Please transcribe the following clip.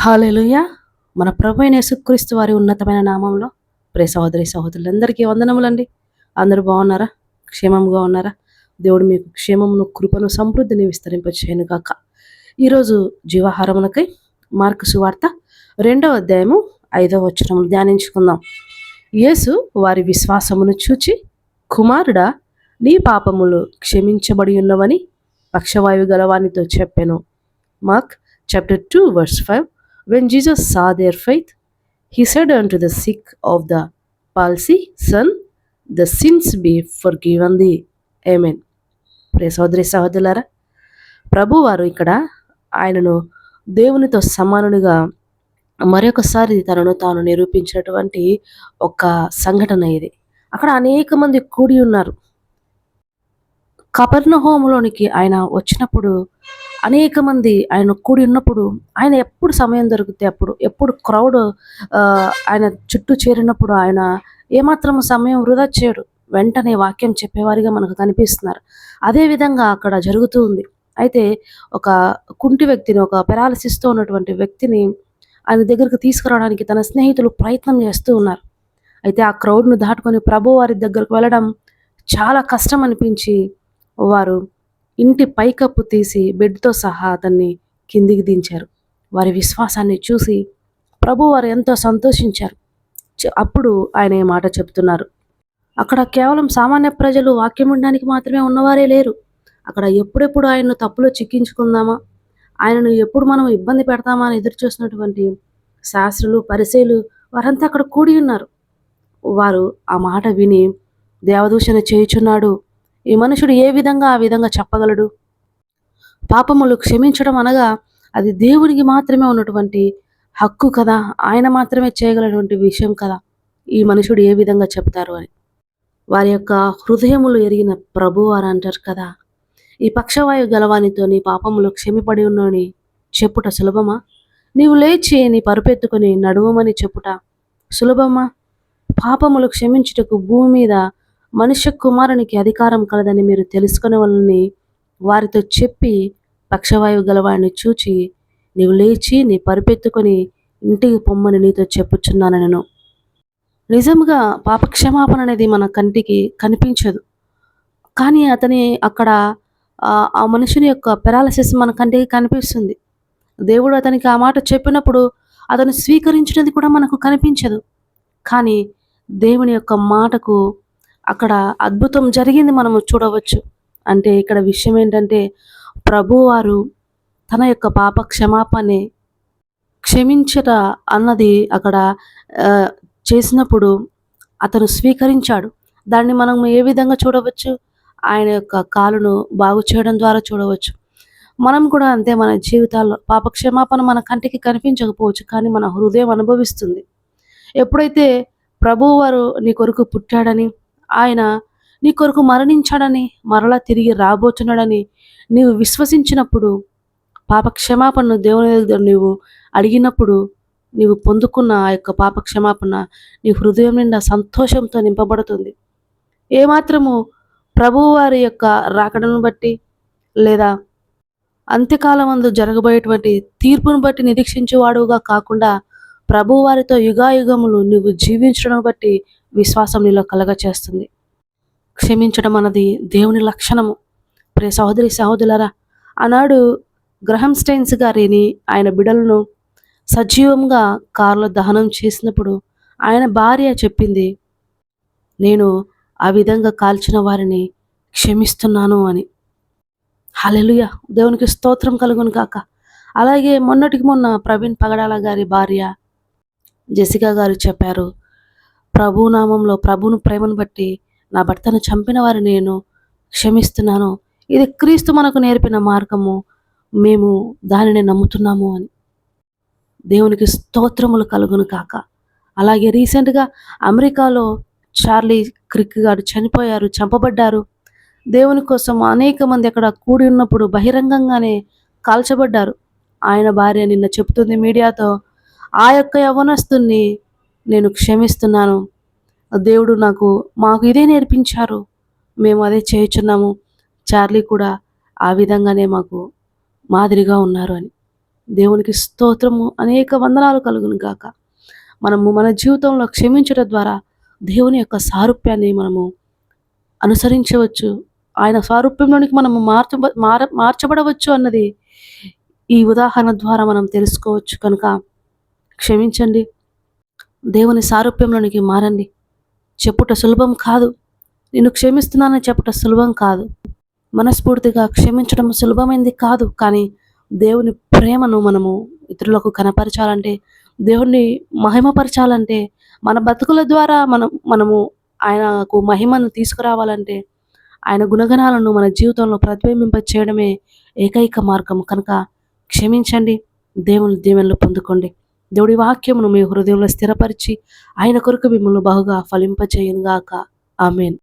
Hallelujah. మన ప్రభు అయిన యేసుక్రీస్తు వారి ఉన్నతమైన నామంలో ప్రే సహోదరి సహోదరులందరికీ వందనములండి. అందరూ బాగున్నారా? క్షేమంగా ఉన్నారా? దేవుడు మీకు క్షేమమును కృపను సమృద్ధిని విస్తరింపచేయను గాక. ఈరోజు జీవాహారమునకై మార్కు సువార్త రెండవ అధ్యాయము ఐదవ వచనము ధ్యానించుకుందాం. యేసు వారి విశ్వాసమును చూచి కుమారుడా నీ పాపములు క్షమించబడి ఉన్నవని పక్షవాయువు గలవానితో చెప్పెను. Mark chapter two verse five When Jesus saw their faith, he said unto the sick of the palsy, Son, the sins be forgiven thee. Amen. Pray సహోదరి సహోదరులారా ప్రభువారు ఇక్కడ ఆయనను దేవునితో సమానునిగా మరొకసారి తనను తాను నిరూపించినటువంటి ఒక సంఘటన ఇది అక్కడ అనేక మంది కూడి ఉన్నారు కపర్ణహోములోనికి ఆయన వచ్చినప్పుడు అనేక మంది ఆయన కూడి ఉన్నప్పుడు ఆయన ఎప్పుడు సమయం దొరికితే అప్పుడు ఎప్పుడు క్రౌడ్ ఆయన చుట్టూ చేరినప్పుడు ఆయన ఏమాత్రం సమయం వృధా చేయడు. వెంటనే వాక్యం చెప్పేవారిగా మనకు కనిపిస్తున్నారు. అదే విధంగా అక్కడ జరుగుతూ ఉంది. అయితే ఒక కుంటి వ్యక్తిని ఒక పెరాలసిస్తో ఉన్నటువంటి వ్యక్తిని ఆయన దగ్గరకు తీసుకురావడానికి తన స్నేహితులు ప్రయత్నం చేస్తూ ఉన్నారు. అయితే ఆ క్రౌడ్ను దాటుకొని ప్రభు వారి దగ్గరకు వెళ్ళడం చాలా కష్టం అనిపించి వారు ఇంటి పైకప్పు తీసి బెడ్తో సహా అతన్ని కిందికి దించారు. వారి విశ్వాసాన్ని చూసి ప్రభు వారు ఎంతో సంతోషించారు. అప్పుడు ఆయన ఈ మాట చెప్తున్నారు. అక్కడ కేవలం సామాన్య ప్రజలు వాక్యం ఉండడానికి మాత్రమే ఉన్నవారే లేరు. అక్కడ ఎప్పుడెప్పుడు ఆయన్ను తప్పులో చిక్కించుకుందామా? ఆయనను ఎప్పుడు మనం ఇబ్బంది పెడతామా అని ఎదురు చూసినటువంటి శాస్త్రులు పరిశీలు వారంతా అక్కడ కూడి ఉన్నారు. వారు ఆ మాట విని దేవదూషణ చేయుచున్నాడు. ఈ మనుషుడు ఏ విధంగా ఆ విధంగా చెప్పగలడు? పాపములు క్షమించడం అనగా అది దేవునికి మాత్రమే ఉన్నటువంటి హక్కు కదా? ఆయన మాత్రమే చేయగలటువంటి విషయం కదా? ఈ మనుషుడు ఏ విధంగా చెప్తారు అని. వారి యొక్క హృదయములు ఎరిగిన ప్రభు వారు అంటారు కదా? ఈ పక్షవాయు గలవానితో నీ పాపములు క్షమిపడి ఉన్నని చెప్పుట సులభమా? నీవు లేచి నీ పరుపెత్తుకొని నడువమని చెప్పుట సులభమా? పాపములు క్షమించుటకు భూమి మీద మనుష్య కుమారునికి అధికారం కలదని మీరు తెలుసుకునే వారితో చెప్పి పక్షవాయువు గలవాడిని చూచి నీవు లేచి నీ పరుపెత్తుకొని ఇంటికి పొమ్మని నీతో చెప్పుచున్నాను నేను నిజంగా పాపక్షమాపణ అనేది మన కంటికి కనిపించదు. కానీ అతని అక్కడ ఆ ఆ మనుషుని యొక్క పెరాలసిస్ మన కంటికి కనిపిస్తుంది. దేవుడు అతనికి ఆ మాట చెప్పినప్పుడు అతను స్వీకరించినది కూడా మనకు కనిపించదు. కానీ దేవుని యొక్క మాటకు అక్కడ అద్భుతం జరిగింది మనము చూడవచ్చు. అంటే ఇక్కడ విషయం ఏంటంటే ప్రభువారు తన యొక్క పాప క్షమాపణని క్షమించట అన్నది అక్కడ చేసినప్పుడు అతను స్వీకరించాడు. దాన్ని మనం ఏ విధంగా చూడవచ్చు? ఆయన యొక్క కాలును బాగు చేయడం ద్వారా చూడవచ్చు. మనం కూడా అంతే మన జీవితాల్లో పాప క్షమాపణ మన కంటికి కనిపించకపోవచ్చు కానీ మన హృదయం అనుభవిస్తుంది. ఎప్పుడైతే ప్రభువు వారు నీ కొరకు పుట్టాడని ఆయన నీ కొరకు మరణించాడని మరలా తిరిగి రాబోతున్నాడని నీవు విశ్వసించినప్పుడు పాప క్షమాపణను దేవుని దగ్గర నీవు అడిగినప్పుడు నీవు పొందుకున్న ఆ యొక్క పాప క్షమాపణ నీ హృదయం నిండా సంతోషంతో నింపబడుతుంది. ఏమాత్రము ప్రభువారి యొక్క రాకడను బట్టి లేదా అంత్యకాలం అందు జరగబోయేటువంటి తీర్పును బట్టి నిరీక్షించేవాడుగా కాకుండా ప్రభువారితో యుగాయుగములు నువ్వు జీవించడం బట్టి విశ్వాసం నీలో కలగ చేస్తుంది. క్షమించడం అన్నది దేవుని లక్షణము. ప్రియ సహోదరి సహోదరులరా ఆనాడు గ్రహం స్టైన్స్ గారిని ఆయన బిడలను సజీవంగా కారులో దహనం చేసినప్పుడు ఆయన భార్య చెప్పింది నేను ఆ విధంగా కాల్చిన వారిని క్షమిస్తున్నాను అని. హలెలుయ దేవునికి స్తోత్రం కలుగును కాక అలాగే మొన్నటికి మొన్న ప్రవీణ్ పగడాల గారి భార్య జెసికా గారు చెప్పారు ప్రభు నామంలో ప్రభువును ప్రేమను బట్టి నా భర్తను చంపిన వారు నేను క్షమిస్తున్నాను. ఇది క్రీస్తు మనకు నేర్పిన మార్గము. మేము దానిని నమ్ముతున్నాము అని. దేవునికి స్తోత్రములు కలుగును కాక అలాగే రీసెంట్గా అమెరికాలో చార్లీ క్రిక్ గారు చనిపోయారు చంపబడ్డారు. దేవుని కోసం అనేక మంది అక్కడ కూడి ఉన్నప్పుడు బహిరంగంగానే కాల్చబడ్డారు. ఆయన భార్య నిన్న చెప్తుంది మీడియాతో ఆ యొక్క యవనస్తుని నేను క్షమిస్తున్నాను. దేవుడు నాకు మాకు ఇదే నేర్పించారు. మేము అదే చేయుచున్నాము. చార్లీ కూడా ఆ విధంగానే మాకు మాదిరిగా ఉన్నారు అని. దేవునికి స్తోత్రము అనేక వందనాలు కలుగును గాక. మనము మన జీవితంలో క్షమించడం ద్వారా దేవుని యొక్క సారూప్యాన్ని మనము అనుసరించవచ్చు. ఆయన సారూప్యంలోనికి మనము మార్చ మార మార్చబడవచ్చు అన్నది ఈ ఉదాహరణ ద్వారా మనం తెలుసుకోవచ్చు కనుక క్షమించండి. దేవుని సారూప్యంలోనికి మారండి. చెప్పుట సులభం కాదు. నేను క్షమిస్తున్నానని చెప్పుట సులభం కాదు. మనస్ఫూర్తిగా క్షమించడం సులభమైంది కాదు. కానీ దేవుని ప్రేమను మనము ఇతరులకు కనపరచాలంటే దేవుణ్ణి మహిమపరచాలంటే మన బతుకుల ద్వారా మనం మనము ఆయనకు మహిమను తీసుకురావాలంటే ఆయన గుణగణాలను మన జీవితంలో ప్రతిబింబింప చేయడమే ఏకైక మార్గం కనుక క్షమించండి. దేవుని దీవెనలు పొందుకోండి. దేవుడి వాక్యమును మీ హృదయంలో స్థిరపరిచి ఆయన కొరకు మిమ్మల్ని బహుగా ఫలింపచేయనుగాక. ఆమెన్.